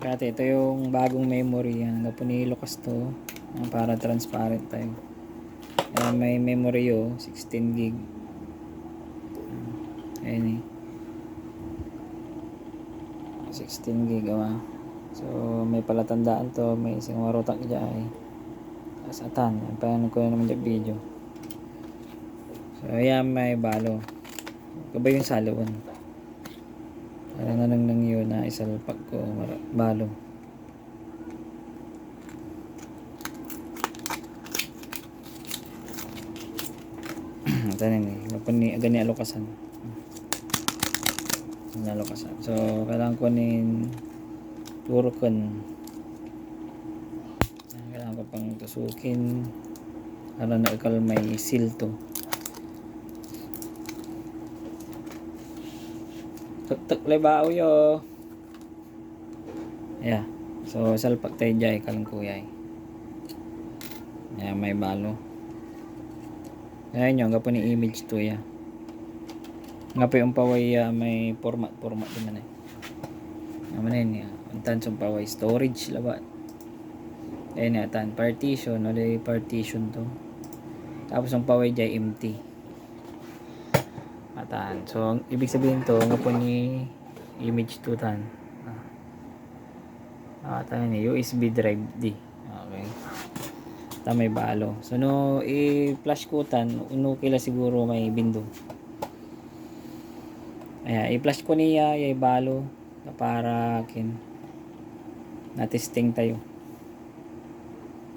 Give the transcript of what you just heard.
Kaya ito yung bagong memory. Yan. Ni Lucas to. ah, Para transparent tayo. Ayan, may memory oh. 16 gig. Ayan eh. 16 gig ah. So may palatandaan to. May isang warutak dyan eh. Tapos atan. Paano ko naman yung video. So ayan may balo. Kabay yung salawon. Parang nanang nang na isalpag ko balo. Ito na ni. Napun ni agani alokasan. Ang alokasan. So kailangan ko nin turokon. Kailangan ko pang tusukin. Para na ikal may seal to. Tuk-tuk lebao yo. Yeah. So salpak tayo jay kalang kuyay. Yeah, may balo. Ayan yun, nga po ni image to ya. Nga po yung paway ah, may format format din man eh. Naman yun ya. Ang tansong paway storage labat. Ayan na tan partition, yung partition to. Tapos ang paway jay empty. Atan. So, ang ibig sabihin to, nga po ni image to tan. Ah, tayo ni USB drive D. Okay. Ta may balo. So, no, i-flash ko tan, uno kila siguro may bindo. Ayan, i-flash ko niya, yung balo, para kin na testing tayo.